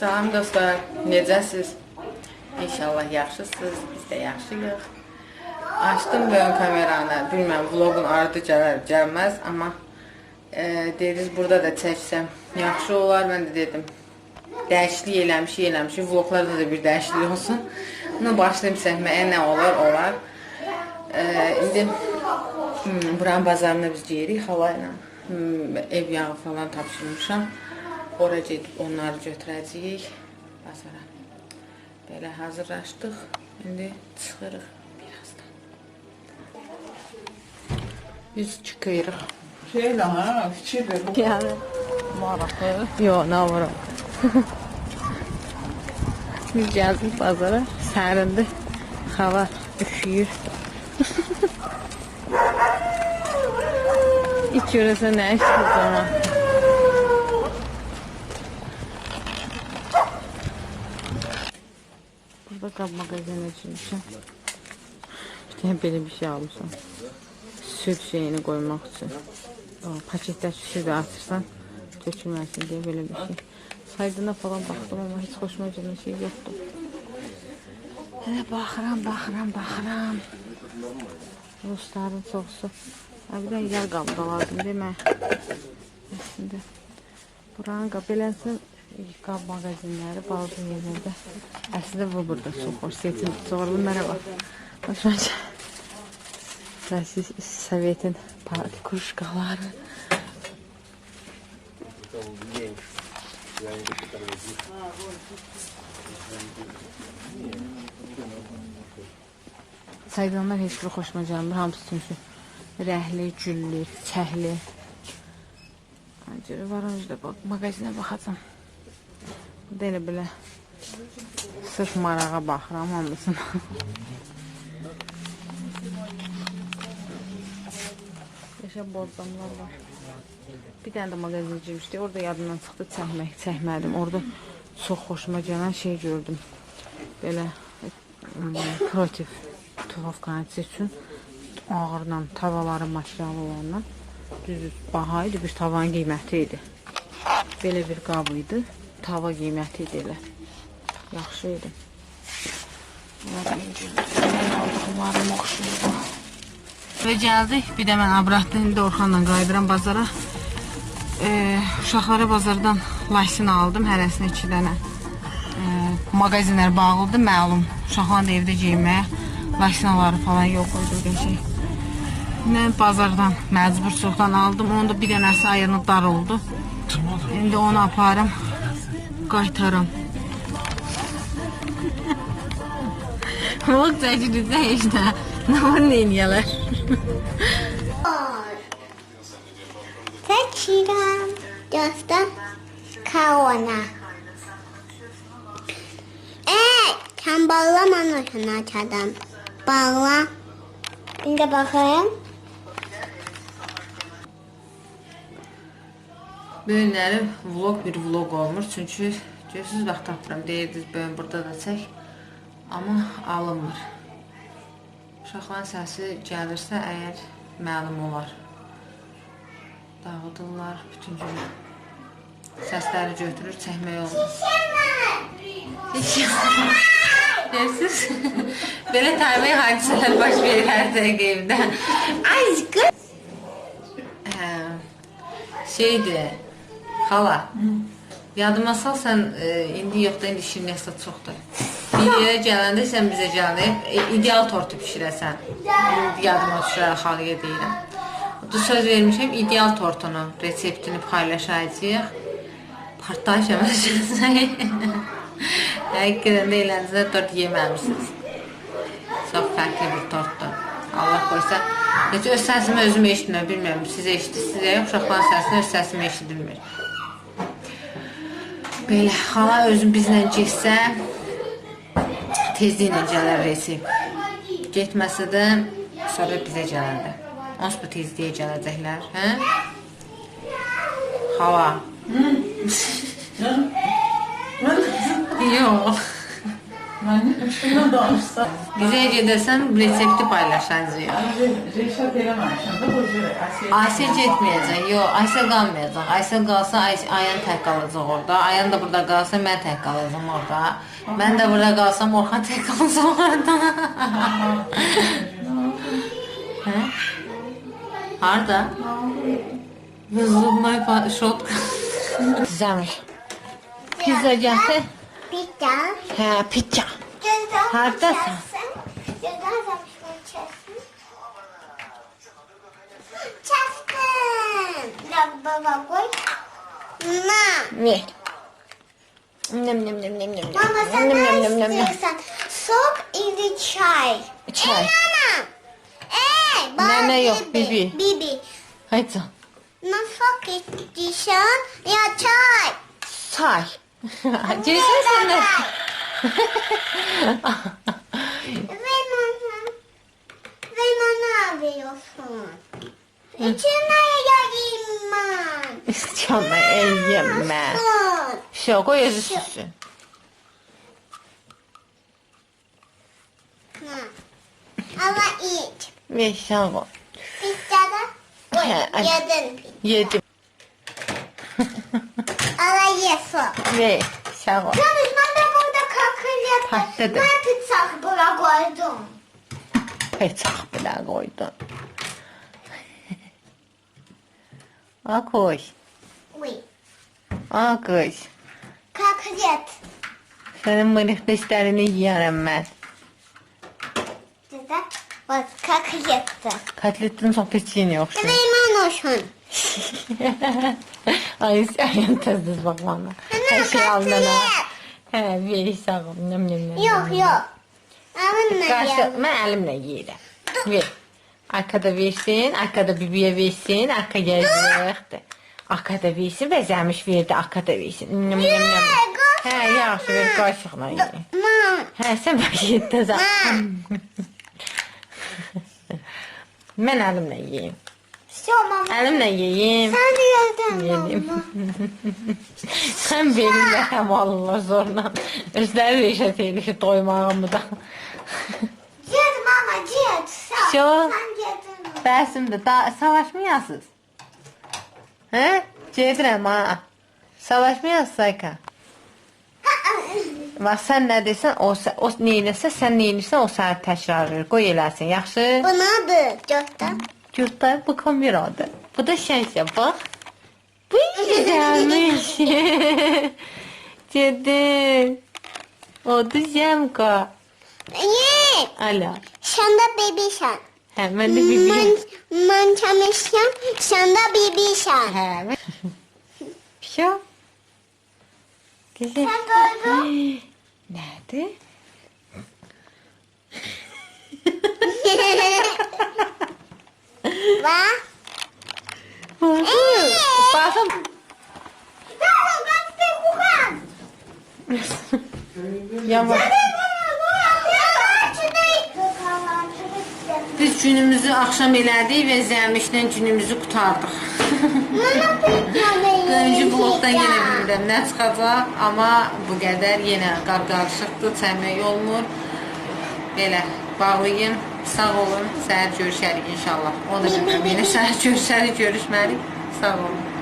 Salam dostlar, necəsiz? İnşallah yaxşısınız, biz də yaxşıyıq. Açdım bugün kameranı, bilməm vlogun ardı gələr, gəlməz, amma e, dediniz burada da çəksəm yaxşı olar. Mən də dedim, dəyişiklik eləmişik, eləmişik, vloglarda da bir dəyişiklik olsun. Bunu başlayım çəkməyə, nə olar, olar. E, indi hmm, buranın bazarına biz geyirik halayla. Hmm, ev yağı falan tapşırmışam. Oraya gedib onları götürəcəyik bazara. Belə hazırlaşdıq. İndi çıxırıq birazdan. Biz çıxırıq. Şeyle ha, fikir ver. Yəni maraqlı. Yo, nə vurum. Biz gəldik bazara. Sərindir. Hava üşüyür. İç görəsən nə işdir zaman. Mağazına açılmışam. Bir tane belə bir şey almışam. Süt şeyini qoymaq üçün. Paketdə sütü atırsan, tökülməsin deyə belə bir şey. Saydığına falan baxdım amma heç xoşuma gələn şey yoxdur. Hələ baxıram, baxıram, baxıram. Rusların çoxusu. Ha, bir də yer qabda lazım demə. Əslində buranın qab beləsin Qab magazinləri balaca yerlərdə. Əslində bu burada çox xoş seçim. Soğurlu mərhaba. Başlanca. Rəsis Sovetin park kuşkaları. Saydanlar heç bir xoşuma gəlmir. Hamısı çünki rəhli, güllü, çəhli. Ancaq var, öncə də bax, magazinə baxacam. Bu da elə belə sırf marağa baxıram hamısına. Yaşa bozdamlar var. Bir tane de magazin girmişdi. Orada yadımdan çıxdı çəkmək, çəkmədim. Orada çox xoşuma gələn şey gördüm. Belə protiv tuvovkanı üçün ağırla tavaların materialı olandan düz baha idi. Bir tavanın qiyməti idi. Belə bir qab idi. Tava qiyməti idi elə. Yaxşı idi. Aldıqlarım oxşuydu. Və gəldik. Bir də mən Abratda indi Orxanla qayıdıram bazara. Ee, uşaqlara bazardan laysin aldım. Hərəsinə 2 dənə. Ee, mağazinlər bağlıdır, məlum. Uşaqların da evdə geyinməyə laysinaları falan yox idi qəşəng. Mən bazardan məcbur çoxdan aldım. Onun da bir dənəsi ayırını dar oldu. İndi onu aparım, qaytaram. Vlog çəkirik işte. Nə var neyniyələr? Seçiyorum dostum kavana. Ee, sen bağlama nasıl açalım? Bağla. Bir de bakayım. Bu günləri vlog bir vlog olmur. Çünki görürsüz vaxt tapıram. Deyirdiniz bugün burada da çək. Amma alınmır. Uşaqların səsi gəlirsə əgər məlum olar. Dağıdırlar bütün gün. Səsləri götürür, çəkmək olmaz. Heç Görürsüz? Belə təbii hadisələr baş verir hər dəqiqə evdə. Aşkım. Hə, şeydir, hala. Yadıma sal sən e, indi yox da indi nəsə çoxdur. Videoya gələndə sən bizə gələndə e, ideal tortu bişirəsən. Yadıma düşürər xalaya deyirəm. Bu söz vermişəm ideal tortunun reseptini paylaşacağıq. Partlayış əməlçisi. Həqiqətən də eləncədə tort yeməmisiniz. Çox fərqli bir tortdur. Allah qoysa. Heç öz səsimi özüm eşitmirəm, bilmirəm. Siz eşidirsiniz uşaqların səsini öz səsimi eşidilmir. Belə, hala özüm bizlə getsə, tezliklə gələr resept. Getməsə də sonra bizə gələndə. Onsuz bu tezliyə gələcəklər, hə? Hala. Yox. Ben Üstündən danışsa. Bizə gedəsən resepti paylaşacağıq. Reşat eləməmişəm də bu cür Asiya. Ayşə getməyəcək. Yox, Ayşə qalmayacaq. Ayşə qalsa Ay- Ayan tək qalacaq orada. Ayan da burada qalsa mən tək qalacağam orada. Mən də burada qalsam Orxan tək qalacaq orada. Harda? Zubmay şot. Zəmir. Pizza gətir. Pizza. Hə, pizza. Çesin. Çaskın. Ya baba koy. Ma. Ver. Nem nem nem nem nem. Mama sen nem ne nem nem nem. nem. istiyorsan? Soğuk ili çay. Çay. Ey ana. Ey. bana Ne, ne yok, Bibi. Bibi. Haydi. Nasıl istiyorsan? Ya çay. Çay. 十三岁了。哈哈哈！啊！维曼，维曼哪里有错？你去哪里买？小妹也买，小哥也是十三。啊，啊，我一。没小哥。这个，我一等一。哈哈。Su. Ver sağ ol. Yalnız ben de burada kakıl yaptım. Patladı. Ben pizza buna koydum. Peçak bile koydun. A koy. Uy. A kız. Kakıl yap. Senin mırık dişlerini yiyerim ben. Sizde bak kakıl yaptı. Katlettin sohbetçiğin yoksa. Ve iman olsun. Ay sen tezsiz bak bana. Her şey aldın ha. He sağ ol. Nem nem nem. Yok yok. Alınma Karşı, ben elimle yiyelim. Ver. Arkada versin, arkada bibiye versin, arka gezdirdi. Arkada versin, bezemiş verdi, arkada versin. Nem nem nem. He yaxşı ver qaşıqla ye. Hə, sən bax yeddə Mam. Mən əlimlə yeyim. Şu mam. Əlimlə yeyim. De yedin Yedim. Həm verirlər, həm alırlar zorla. Özləri reşət edir doymağımı da. Cid mama. Sen yedin. Bəsimdə da savaşmayasınız. Hə? Gedirəm ha. Savaşmayasınız Sayka. Bax sən nə desən, o o neynəsə, sən neynirsən, o sənə təkrar verir. Qoy eləsin, yaxşı? Bu nedir? Göster. Bu kameradır. Bu da şense bak. Bu güzelmiş. Ciddi. O da Zemka. Ye. Ala. Sen de bebi sen. Hemen de bir Man, man çalışacağım. Sen de bebi sen. Hemen. Şu. Güzel. Sen doydun. Nerede? Bak. Bakın. Ben de kukan. Yavaş. Biz günümüzü axşam elədik və zəmişlə günümüzü qutardıq. Öncü blokdan yenə bilmirəm nə çıxacaq, amma bu qədər yenə qab-qarışıqdır, çəmək olmur. Belə bağlayın, sağ olun, səhər görüşərik inşallah. O da bilmirəm, yenə səhər görüşərik, görüşmərik. Sağ olun.